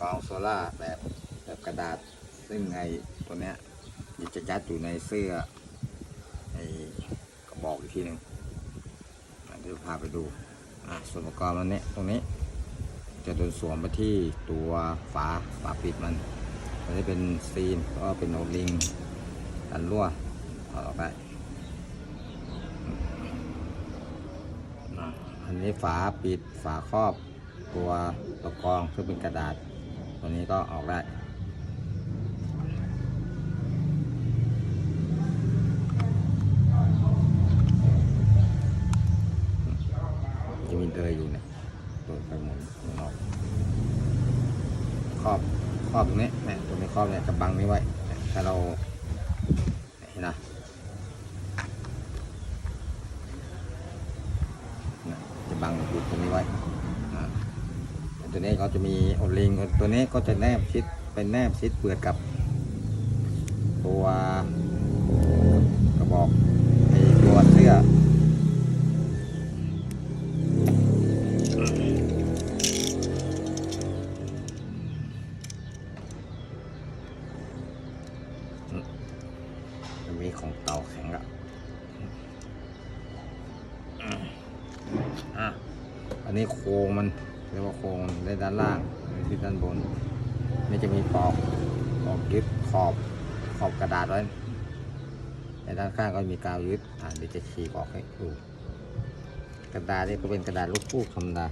กองโซล่าแบบแบบกระดาษ ซึ่งไอตัวเนี้ยมันจะยัดอยู่ในเสื้อไอกระบอกอีกทีหนึ่งเดี๋ยวพาไปดูอะส่วนประกอบมันเนี้ยตรงนี้ จะโดนสวมไปที่ตัวฝาฝาปิดมันอันนี้เป็นซีนก็เป็นโอลิงกันรั่วเอาออกไปอันนี้ฝาปิดฝาครอบตัวตัวกรองซึ่งเป็นกระดาษ ตัวนี้ก็ออกได้จะมีเดยอยู่เนี่ยเปิดไปหมุนหมุนออกครอบครอบตรงนี้เนี่ยตรงนี้ครอบเนี่ยจะบังนี้ไว้ ถ้าเราเห็นนะจะบังอยู่ตรงนี้ไว้ ตัวนี้เขาจะมีโอลิงตัวนี้ก็จะแนบชิดเป็นแนบชิดเปลือกกับ ตัวกระบอกไอ้ตัวเสื้อจะมีของเตาแข็งอะอันนี้โครงมัน เรียกว่าโครงในด้านล่างที่ด้านบน นี่จะมีปอกปอกยึดขอบขอบกระดาษไว้ในด้านข้างก็มีกาวยึดอ่าเดี๋ยวจะฉีกออกให้ดูกระดาษนี่ก็เป็นกระดาษลูกฟูกธรรมดา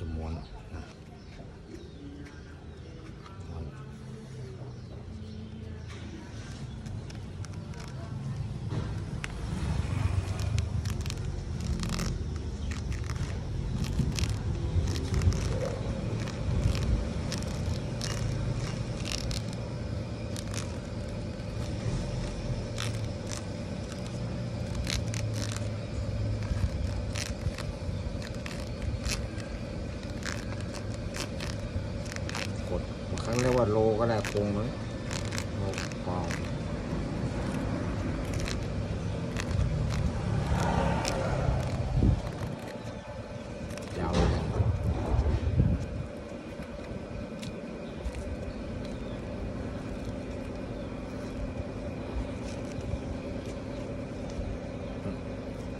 จะม้วนนะ เรียกว่าโลก็ได้คงเลยโลกว่า